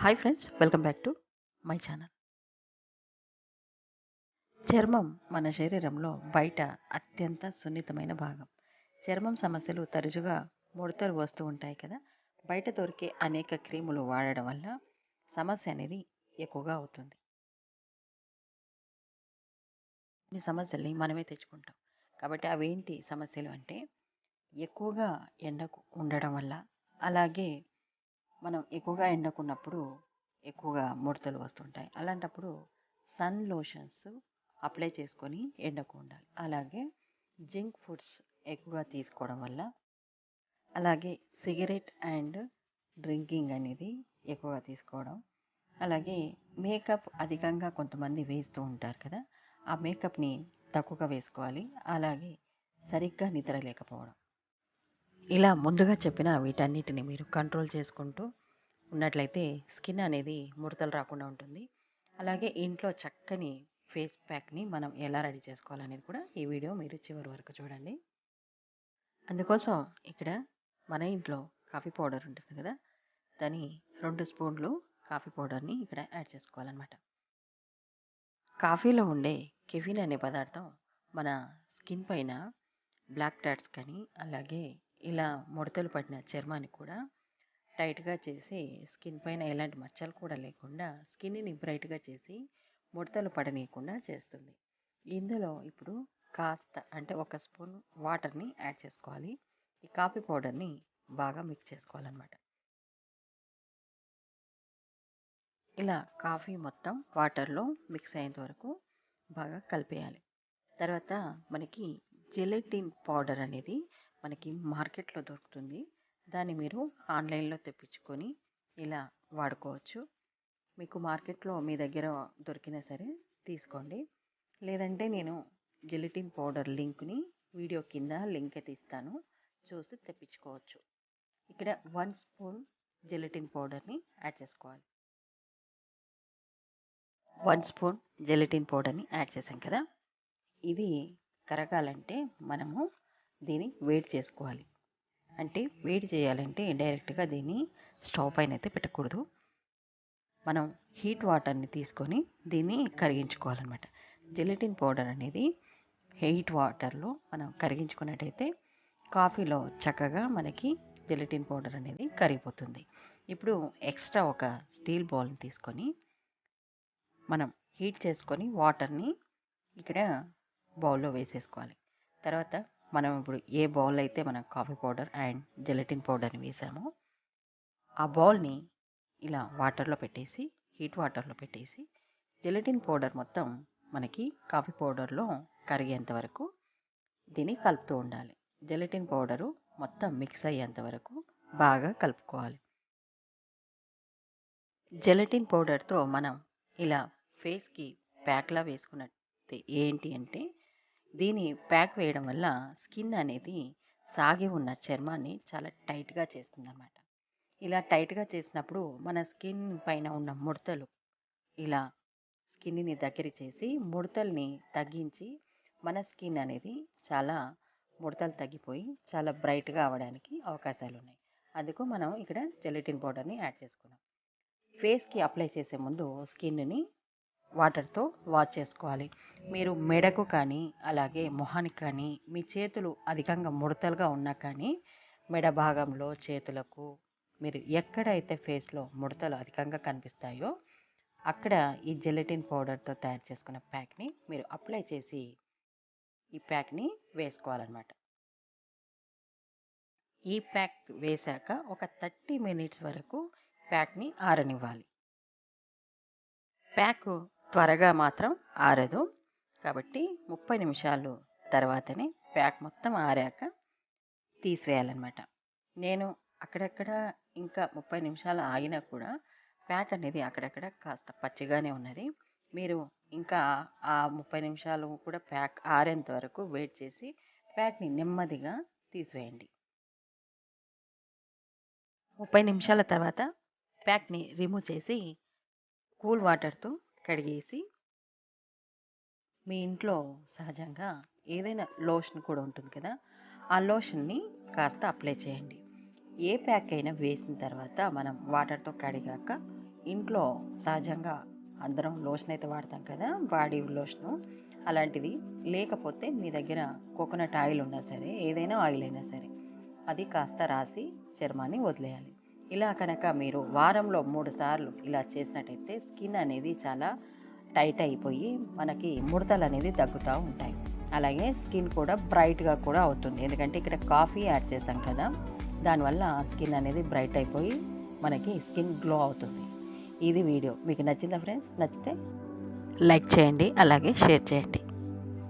Hi friends welcome back to my channel. చర్మం మన శరీరంలో బయట అత్యంత సున్నితమైన భాగం. చర్మం సమస్యలు తరచుగా ముడతలు వస్తూ ఉంటాయి కదా బయట దొరికే అనేక క్రీములు వాడడం వల్ల సమస్య అనేది ఎక్కువగా అవుతుంది. కొన్ని సమస్యల్ని మనమే తెచ్చుకుంటాం. కాబట్టి అవేంటి సమస్యలు అంటే ఎక్కువగా ఎండకు ఉండడం వల్ల అలాగే మనం ఎక్కువగా ఎండకున్నప్పుడు ఎక్కువగా ముడతలు వస్తుంటాయి. అలాంటప్పుడు సన్ లోషన్స్ అప్లై చేసుకొని ఎండకు ఉండాలి. అలాగే జింక్ ఫుడ్స్ ఎక్కువగా తీసుకోవడం వల్ల అలాగే సిగరెట్ అండ్ డ్రింకింగ్ అనేది ఎక్కువగా తీసుకోవడం. అలాగే మేకప్ అధికంగా కొంతమంది వేస్తూ ఉంటారు కదా ఆ మేకప్ని తక్కువగా వేసుకోవాలి. అలాగే సరిగ్గా నిద్ర లేకపోవడం. ఇలా ముందుగా చెప్పిన వీటన్నిటిని మీరు కంట్రోల్ చేసుకుంటూ ఉన్నట్లయితే స్కిన్ అనేది ముడతలు రాకుండా ఉంటుంది. అలాగే ఇంట్లో చక్కని ఫేస్ ప్యాక్ని మనం ఎలా రెడీ చేసుకోవాలనేది కూడా ఈ వీడియో మీరు చివరి వరకు చూడండి. అందుకోసం ఇక్కడ మన ఇంట్లో కాఫీ పౌడర్ ఉంటుంది కదా దాని రెండు స్పూన్లు కాఫీ పౌడర్ని ఇక్కడ యాడ్ చేసుకోవాలన్నమాట. కాఫీలో ఉండే కెఫిన్ అనే పదార్థం మన స్కిన్ పైన బ్లాక్ డాట్స్ కానీ అలాగే ఇలా ముడతలు పడిన చర్మాన్ని కూడా టైట్గా చేసి స్కిన్ పైన ఎలాంటి మచ్చలు కూడా లేకుండా స్కిన్ని బ్రైట్గా చేసి ముడతలు పడనీయకుండా చేస్తుంది. ఇందులో ఇప్పుడు కాస్త అంటే ఒక స్పూన్ వాటర్ని యాడ్ చేసుకోవాలి. ఈ కాఫీ పౌడర్ని బాగా మిక్స్ చేసుకోవాలన్నమాట. ఇలా కాఫీ మొత్తం వాటర్లో మిక్స్ అయ్యేంత వరకు బాగా కలిపేయాలి. తర్వాత మనకి జెలటిన్ పౌడర్ అనేది మనకి మార్కెట్లో దొరుకుతుంది. దాన్ని మీరు ఆన్లైన్లో తెప్పించుకొని ఇలా వాడుకోవచ్చు. మీకు మార్కెట్లో మీ దగ్గర దొరికినా సరే తీసుకోండి. లేదంటే నేను జెలటిన్ పౌడర్ లింక్ని వీడియో కింద లింక్ అయితే ఇస్తాను చూసి తెప్పించుకోవచ్చు. ఇక్కడ వన్ స్పూన్ జెలటిన్ పౌడర్ని యాడ్ చేసుకోవాలి. వన్ స్పూన్ జెలటిన్ పౌడర్ని యాడ్ చేసాం కదా? ఇది కరగాలంటే మనము దీన్ని వేడి చేసుకోవాలి. అంటే వేడి చేయాలంటే డైరెక్ట్గా దీన్ని స్టవ్ పైన అయితే పెట్టకూడదు. మనం హీట్ వాటర్ని తీసుకొని దీన్ని కరిగించుకోవాలన్నమాట. జెలటిన్ పౌడర్ అనేది హీట్ వాటర్లో మనం కరిగించుకున్నట్టయితే కాఫీలో చక్కగా మనకి జెలటిన్ పౌడర్ అనేది కరిగిపోతుంది. ఇప్పుడు ఎక్స్ట్రా ఒక స్టీల్ బౌల్ని తీసుకొని మనం హీట్ చేసుకొని వాటర్ని ఇక్కడ బౌల్లో వేసేసుకోవాలి. తర్వాత మనం ఇప్పుడు ఏ బౌల్ అయితే మనం కాఫీ పౌడర్ అండ్ జెలటిన్ పౌడర్ని వేసామో ఆ బౌల్ని ఇలా వాటర్లో పెట్టేసి హీట్ వాటర్లో పెట్టేసి జెలటిన్ పౌడర్ మొత్తం మనకి కాఫీ పౌడర్లో కరిగేంత వరకు దీన్ని కలుపుతూ ఉండాలి. జెలటిన్ పౌడరు మొత్తం మిక్స్ అయ్యేంత వరకు బాగా కలుపుకోవాలి. జెలటిన్ పౌడర్తో మనం ఇలా ఫేస్కి ప్యాక్లా వేసుకున్నట్టు ఏంటి అంటే దీని ప్యాక్ వేయడం వల్ల స్కిన్ అనేది సాగి ఉన్న చర్మాన్ని చాలా టైట్గా చేస్తుందన్నమాట. ఇలా టైట్గా చేసినప్పుడు మన స్కిన్ పైన ఉన్న ముడతలు ఇలా స్కిన్ని దగ్గర చేసి ముడతల్ని తగ్గించి మన స్కిన్ అనేది చాలా ముడతలు తగ్గిపోయి చాలా బ్రైట్గా అవ్వడానికి అవకాశాలు ఉన్నాయి అందుకు మనం ఇక్కడ జెలటిన్ పౌడర్ని యాడ్ చేసుకున్నాం. ఫేస్కి అప్లై చేసే ముందు స్కిన్ని వాటర్తో వాష్ చేసుకోవాలి. మీరు మెడకు కానీ అలాగే మొహానికి కానీ మీ చేతులు అధికంగా ముడతలుగా ఉన్నా కానీ మెడ భాగంలో చేతులకు మీరు ఎక్కడైతే ఫేస్లో ముడతలు అధికంగా కనిపిస్తాయో అక్కడ ఈ జెలటిన్ పౌడర్తో తయారు చేసుకున్న ప్యాక్ని మీరు అప్లై చేసి ఈ ప్యాక్ని వేసుకోవాలన్నమాట. ఈ ప్యాక్ వేశాక ఒక థర్టీ మినిట్స్ వరకు ప్యాక్ని ఆరనివ్వాలి. ప్యాక్ త్వరగా మాత్రం ఆరదు. కాబట్టి ముప్పై నిమిషాలు తర్వాతనే ప్యాక్ మొత్తం ఆరాక తీసివేయాలన్నమాట. నేను అక్కడక్కడ ఇంకా ముప్పై నిమిషాలు ఆగినా కూడా ప్యాక్ అనేది అక్కడక్కడ కాస్త పచ్చిగానే ఉన్నది. మీరు ఇంకా ఆ ముప్పై నిమిషాలు కూడా ప్యాక్ ఆరేంత వరకు వెయిట్ చేసి ప్యాక్ని నెమ్మదిగా తీసివేయండి. ముప్పై నిమిషాల తర్వాత ప్యాక్ని రిమూవ్ చేసి కూల్ వాటర్తో కడిగేసి మీ ఇంట్లో సహజంగా ఏదైనా లోషన్ కూడా ఉంటుంది కదా ఆ లోషన్ని కాస్త అప్లై చేయండి. ఏ ప్యాక్ అయినా వేసిన తర్వాత మనం వాటర్తో కడిగాక ఇంట్లో సహజంగా అందరం లోషన్ అయితే వాడతాం కదా బాడీ లోషను అలాంటిది. లేకపోతే మీ దగ్గర కోకోనట్ ఆయిల్ ఉన్నా సరే ఏదైనా ఆయిల్ అయినా సరే అది కాస్త రాసి చర్మాన్ని వదిలేయాలి. ఇలా కనుక మీరు వారంలో మూడు సార్లు ఇలా చేసినట్టయితే స్కిన్ అనేది చాలా టైట్ అయిపోయి మనకి ముడతలు అనేది తగ్గుతూ ఉంటాయి. అలాగే స్కిన్ కూడా బ్రైట్గా కూడా అవుతుంది. ఎందుకంటే ఇక్కడ కాఫీ యాడ్ చేసాం కదా దానివల్ల స్కిన్ అనేది బ్రైట్ అయిపోయి మనకి స్కిన్ గ్లో అవుతుంది. ఇది వీడియో. మీకు నచ్చిందా ఫ్రెండ్స్? నచ్చితే లైక్ చేయండి అలాగే షేర్ చేయండి.